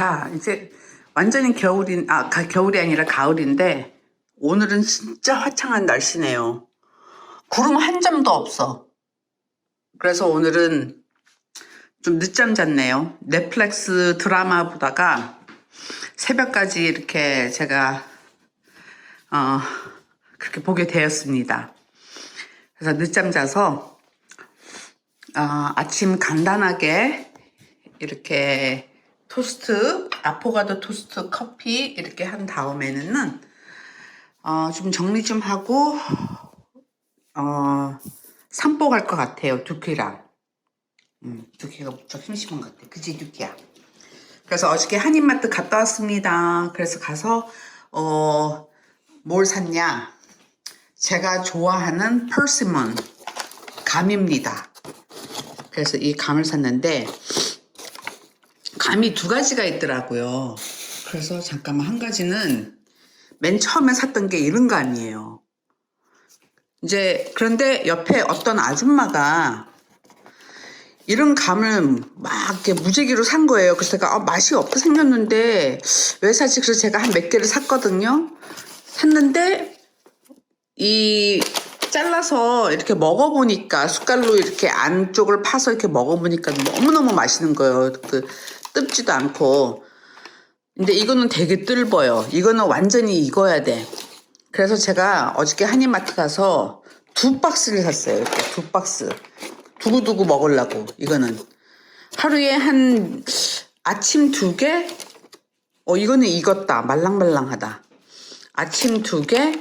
자, 이제 완전히 겨울인, 아, 가- 겨울이 아니라 가을인데, 오늘은 진짜 화창한 날씨네요. 구름 한 점도 없어. 그래서 오늘은 좀 늦잠 잤네요. 넷플릭스 드라마 보다가 새벽까지 이렇게 제가, 어, 그렇게 보게 되었습니다. 그래서 늦잠 자서, 아, 아침 간단하게 이렇게 토스트, 아포가도 토스트 커피 이렇게 한 다음에는 어, 좀 정리 좀 하고 어, 산보 갈 것 같아요. 두키랑. 음, 두키가 무척 심심한 것 같아. 그지 두키야. 그래서 어저께 한인마트 갔다 왔습니다. 그래서 가서 어, 뭘 샀냐? 제가 좋아하는 퍼시몬 감입니다. 그래서 이 감을 샀는데 감이 두 가지가 있더라고요. 그래서 잠깐만 한 가지는 맨 처음에 샀던 게 이런 감이에요. 이제 그런데 옆에 어떤 아줌마가 이런 감을 막 이렇게 무지개로 산 거예요. 그래서 제가 아, 맛이 없게 생겼는데 왜 사지? 그래서 제가 한 몇 개를 샀거든요. 샀는데 이 잘라서 이렇게 먹어보니까 숟갈로 이렇게 안쪽을 파서 이렇게 먹어보니까 너무너무 맛있는 거예요. 그 뜯지도 않고. 근데 이거는 되게 뜰버요. 이거는 완전히 익어야 돼. 그래서 제가 어저께 한인마트 가서 두 박스를 샀어요. 이렇게 두 박스. 두고두고 먹으려고, 이거는. 하루에 한 아침 두 개? 어, 이거는 익었다. 말랑말랑하다. 아침 두 개,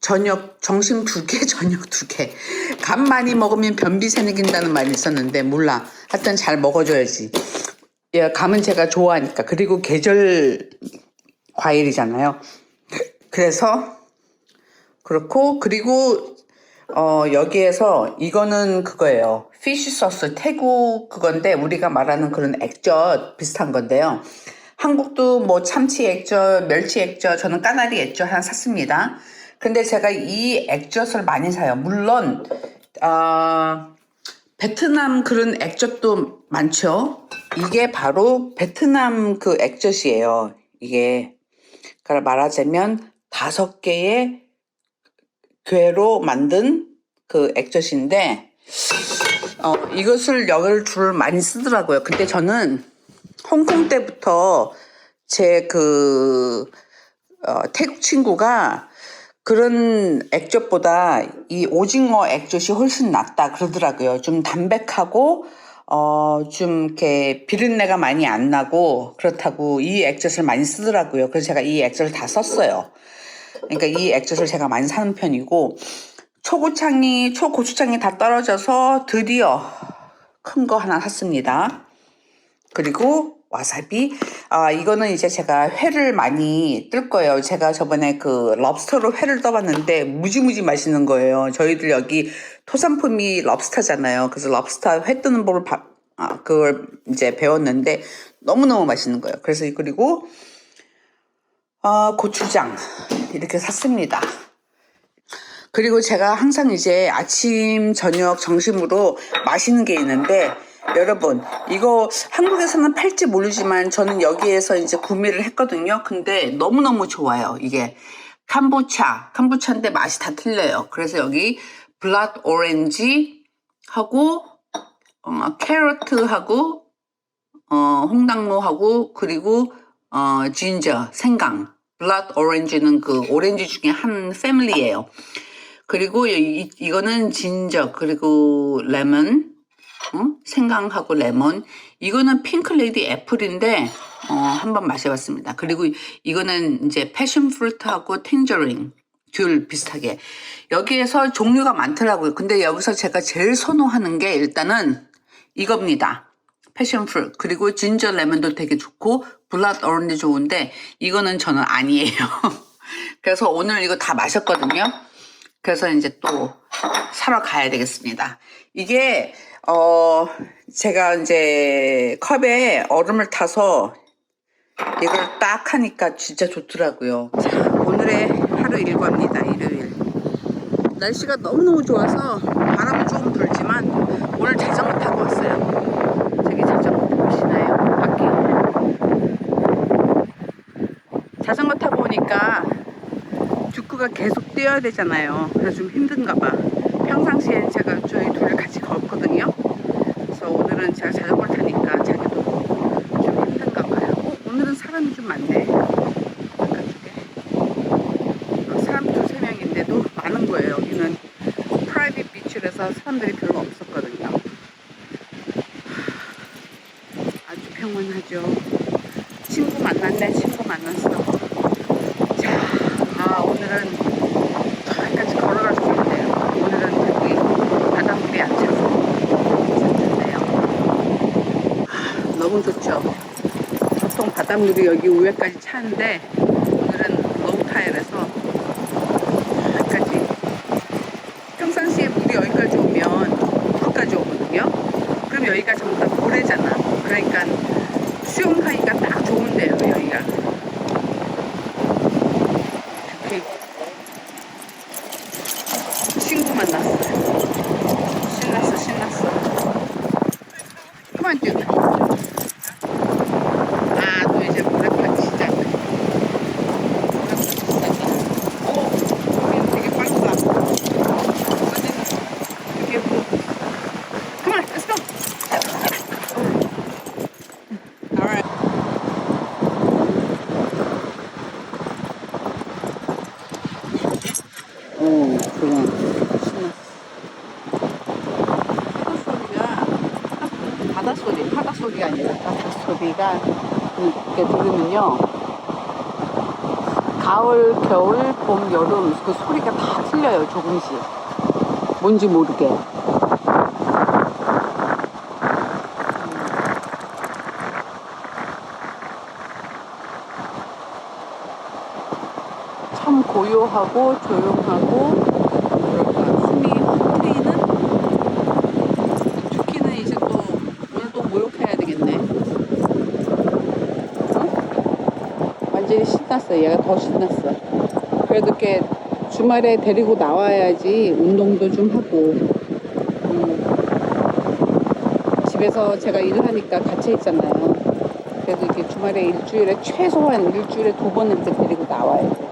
저녁 점심 두 개, 저녁 두 개. 감 많이 먹으면 변비 생긴다는 말이 있었는데 몰라. 하여튼 잘 먹어줘야지. 예, 감은 제가 좋아하니까. 그리고 계절 과일이잖아요. 그래서 그렇고 그리고 어 여기에서 이거는 그거예요. 피쉬 소스 태국 그건데 우리가 말하는 그런 액젓 비슷한 건데요. 한국도 뭐 참치 액젓, 멸치 액젓, 저는 까나리 액젓 하나 샀습니다. 근데 제가 이 액젓을 많이 사요. 물론 아 베트남 그런 액젓도 많죠. 이게 바로 베트남 그 액젓이에요. 이게 그러니까 말하자면 다섯 개의 괴로 만든 그 액젓인데 어, 이것을 열줄 많이 쓰더라고요. 근데 저는 홍콩 때부터 제그 어, 태국 친구가 그런 액젓보다 이 오징어 액젓이 훨씬 낫다 그러더라고요. 좀 담백하고 어, 좀 이렇게 비린내가 많이 안 나고 그렇다고 이 액젓을 많이 쓰더라고요. 그래서 제가 이 액젓을 다 썼어요. 그러니까 이 액젓을 제가 많이 사는 편이고 초고창이 초고추장이 다 떨어져서 드디어 큰 거 하나 샀습니다. 그리고 와사비. 아, 이거는 이제 제가 회를 많이 뜰 거예요. 제가 저번에 그 럽스터로 회를 떠봤는데 무지무지 맛있는 거예요. 저희들 여기 토산품이 럽스터잖아요. 그래서 럽스터 회 뜨는 법을 바, 아, 그걸 이제 배웠는데 너무너무 맛있는 거예요. 그래서 이- 그리고 아, 고추장 이렇게 샀습니다. 그리고 제가 항상 이제 아침, 저녁, 점심으로 마시는 게 있는데 여러분 이거 한국에서는 팔지 모르지만 저는 여기에서 이제 구매를 했거든요. 근데 너무너무 좋아요. 이게 캄보차, 캄보차인데 맛이 다 틀려요. 그래서 여기 블랏 오렌지 하고 어, 캐러트하고 어, 홍당무하고 그리고 어, 진저, 생강, 블랏 오렌지는 그 오렌지 중에 한 패밀리예요. 그리고 이, 이거는 진저 그리고 레몬, 어? 생강하고 레몬. 이거는 핑클레이디 애플인데 어, 한번 마셔봤습니다. 그리고 이거는 이제 패션 프루트하고 탱저린 귤 비슷하게 여기에서 종류가 많더라고요. 근데 여기서 제가 제일 선호하는 게 일단은 이겁니다. 패션 프루트 그리고 진저 레몬도 되게 좋고 블랏 오렌지 좋은데 이거는 저는 아니에요. 그래서 오늘 이거 다 마셨거든요. 그래서 이제 또 사러 가야 되겠습니다. 이게 어 제가 이제 컵에 얼음을 타서 이걸 딱 하니까 진짜 좋더라고요. 자, 오늘의 하루 일과입니다. 일요일. 날씨가 너무너무 좋아서 바람은 조금 불지만 오늘 자전거 타고 왔어요. 저기 자전거 보시나요? 밖에. 자전거 타고 오니까 축구가 계속 뛰어야 되잖아요. 그래서 좀 힘든가 봐. 평상시엔 제가 저희 둘이 같이 오늘은 제가 자전거 타니까 자기도 좀 힘든가 봐요. 어, 오늘은 사람이 좀 많네. 바깥쪽에. 어, 사람 두세 명인데도 많은 거예요. 여기는 프라이빗 비치라서 사람들이 별로 없었거든요. 아주 평온하죠. 친구 만났네, 친구 만났어. 자, 아, 오늘은 저기까지 걸어갈 수 있네요. 오늘은 여기 바닷물이 안 차서 괜찮네요. 아, 너무 좋죠. 보통 바닷물이 여기 위에까지 차는데 오늘은 로우 타일에서 여기까지 평상시에 물이 여기까지 오면 무릎까지 오거든요. 그럼 여기가 전부 다 모래잖아. 그러니까 수영하기가 딱 좋은데요, 여기가. 이렇게 친구 만났어요. 신났어, 신났어. 그만 뛰어. 아, 또 이제 모래까지 시작. 모래까지 시작이야. 어, 여기 되게 빵빵. 이렇게 뭐. Come on, let's go. All right. 오, 좋아. 신났어. 파도 소리가 바다 소리, 바다 소리가 아니라 바다 소리가 이렇게 들으면요. 가을, 겨울, 봄, 여름 그 소리가 다 틀려요, 조금씩. 뭔지 모르게. 참 고요하고 조용하고 뭐랄까 숨이 훅 트이는? 주키는 이제 또 오늘도 목욕해야 되겠네. 어? 완전히 신났어. 얘가 더 신났어. 그래도 이렇게 주말에 데리고 나와야지 운동도 좀 하고. 음. 집에서 제가 일을 하니까 갇혀 있잖아요. 그래도 이렇게 주말에 일주일에 최소한 일주일에 두 번은 데리고 나와야 돼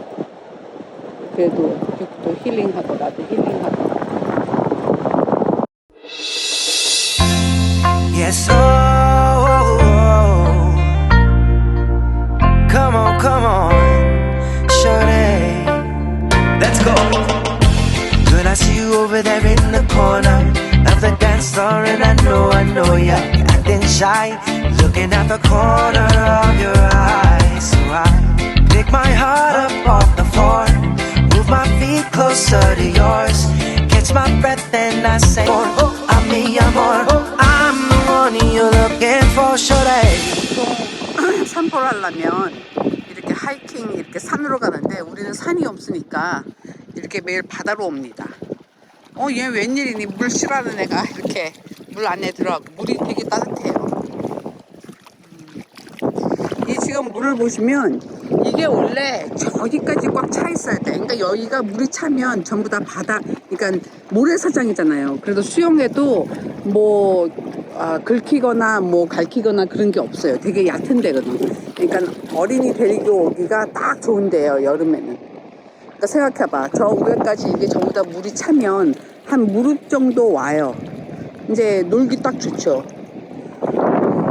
けどちょっとヒーリング箱だってヒーリング箱 Yes, oh, oh, oh. Come on, come on, shorty. Let's go. When I see you over there in the corner of the dance floor, and I know, I know you're acting shy, looking at the corner of your eye. So I pick my heart up off the floor. Closer to yours, catch my breath, and I say, Oh, I'm mi amor, I'm the one you're looking for. 보통 산보를 하려면 이렇게 하이킹 이렇게 산으로 가는데 우리는 산이 없으니까 이렇게 매일 바다로 옵니다. 어, 얘 웬일이니? 물 싫어하는 애가 이렇게 물 안에 들어가고 물이 되게 따뜻해요. 음. 이 지금 물을 보시면 이게 원래 저기까지 꽉 차 있어야 돼. 그러니까 여기가 물이 차면 전부 다 바다, 그러니까 모래사장이잖아요. 그래서 수영해도 뭐 아, 긁히거나 뭐 갈키거나 그런 게 없어요. 되게 얕은 데거든. 그러니까 어린이 데리고 오기가 딱 좋은데요. 여름에는. 그러니까 생각해봐. 저 위에까지 이게 전부 다 물이 차면 한 무릎 정도 와요. 이제 놀기 딱 좋죠.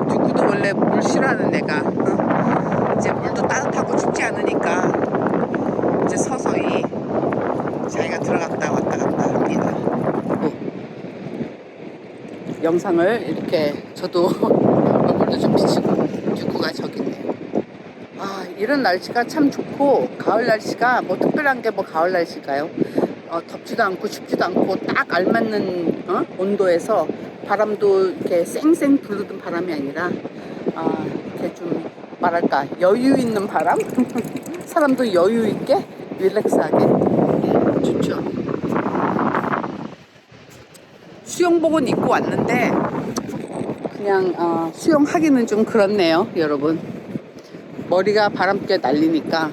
누구도 원래 물 싫어하는 애가 어? 이제 물도 따뜻하고 춥지 않으니까 이제 서서히 자기가 들어갔다 왔다 갔다 합니다. 어. 영상을 이렇게 저도 얼굴도 좀 비치고 축구가 저기 있네요. 아 이런 날씨가 참 좋고 가을 날씨가 뭐 특별한 게 뭐 가을 날씨일까요? 어, 덥지도 않고 춥지도 않고 딱 알맞는 어? 온도에서 바람도 이렇게 쌩쌩 부르던 바람이 아니라 아, 이렇게 좀 말할까 여유 있는 바람 사람도 여유 있게 릴렉스하게 음, 좋죠. 수영복은 입고 왔는데 그냥 어, 수영하기는 좀 그렇네요, 여러분. 머리가 바람께 날리니까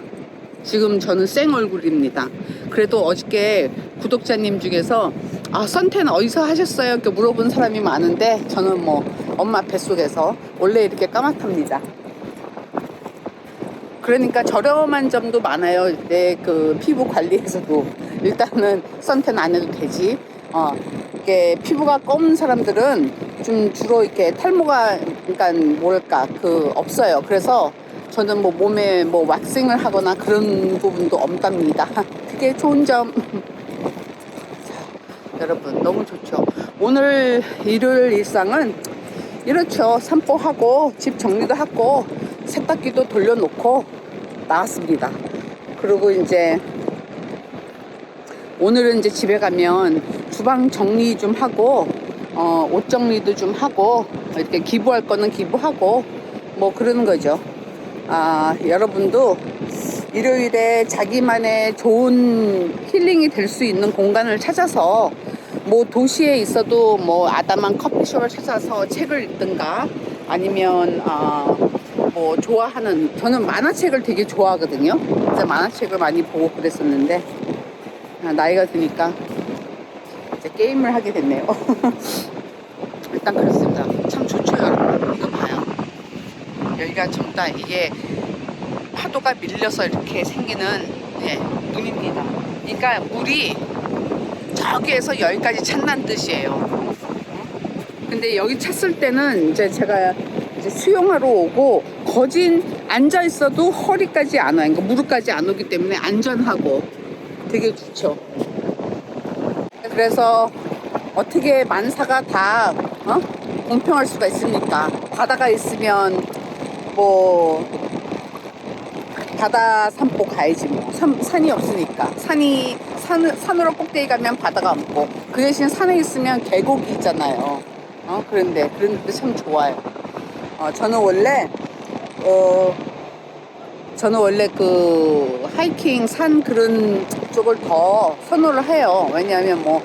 지금 저는 생 얼굴입니다. 그래도 어저께 구독자님 중에서 아 선탠 어디서 하셨어요? 이렇게 물어본 사람이 많은데 저는 뭐 엄마 뱃속에서 원래 이렇게 까맣답니다. 그러니까 저렴한 점도 많아요. 내 그 피부 관리에서도 일단은 선탠 안 해도 되지. 어, 이게 피부가 검은 사람들은 좀 주로 이렇게 탈모가 그러니까 뭐랄까 그 없어요. 그래서 저는 뭐 몸에 뭐 왁싱을 하거나 그런 부분도 없답니다. 그게 좋은 점. 여러분 너무 좋죠. 오늘 일요일 일상은 이렇죠. 산보하고 집 정리도 하고 세탁기도 돌려놓고 나왔습니다. 그리고 이제 오늘은 이제 집에 가면 주방 정리 좀 하고 어, 옷 정리도 좀 하고 이렇게 기부할 거는 기부하고 뭐 그러는 거죠. 아 여러분도 일요일에 자기만의 좋은 힐링이 될 수 있는 공간을 찾아서 뭐 도시에 있어도 뭐 아담한 커피숍을 찾아서 책을 읽든가 아니면 아, 뭐 좋아하는 저는 만화책을 되게 좋아하거든요. 그래서 만화책을 많이 보고 그랬었는데 아, 나이가 드니까 이제 게임을 하게 됐네요. 일단 그렇습니다. 참 좋죠, 여러분. 이거 봐요. 여기가 전다 이게 파도가 밀려서 이렇게 생기는 예, 눈입니다. 그러니까 물이 저기에서 여기까지 찼다는 뜻이에요. 근데 여기 찼을 때는 이제 제가 이제 수영하러 오고 거진 앉아 있어도 허리까지 안 와요. 그러니까 무릎까지 안 오기 때문에 안전하고 되게 좋죠. 그래서 어떻게 만사가 다 어? 공평할 수가 있습니까? 바다가 있으면 뭐 바다 산보 가야지 뭐. 산, 산이 없으니까. 산이 산, 산으로 꼭대기 가면 바다가 없고. 그 대신 산에 있으면 계곡이 있잖아요. 어? 그런데 그런데 참 좋아요. 어 저는 원래 어 저는 원래 그 하이킹 산 그런 쪽을 더 선호를 해요 왜냐하면 뭐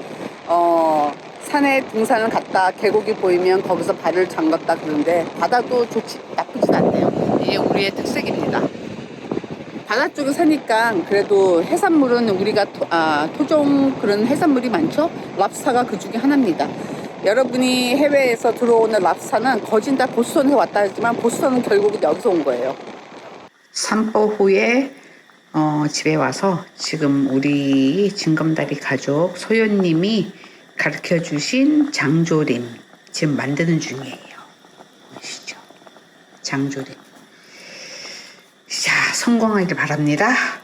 어 산에 등산을 갔다 계곡이 보이면 거기서 발을 담갔다 그러는데 바다도 좋지 나쁘진 않네요 이게 우리의 특색입니다 바다 쪽에 사니까 그래도 해산물은 우리가 토, 아, 토종 그런 해산물이 많죠. 랍스타가 그 중에 하나입니다. 여러분이 해외에서 들어오는 랍스타는 거진 다 보스턴에서 왔다 했지만 보스턴은 결국은 여기서 온 거예요. 산보 후에 어, 집에 와서 지금 우리 징검다리 가족 소연님이 가르쳐 주신 장조림 지금 만드는 중이에요. 보시죠. 장조림. 자, 성공하길 바랍니다.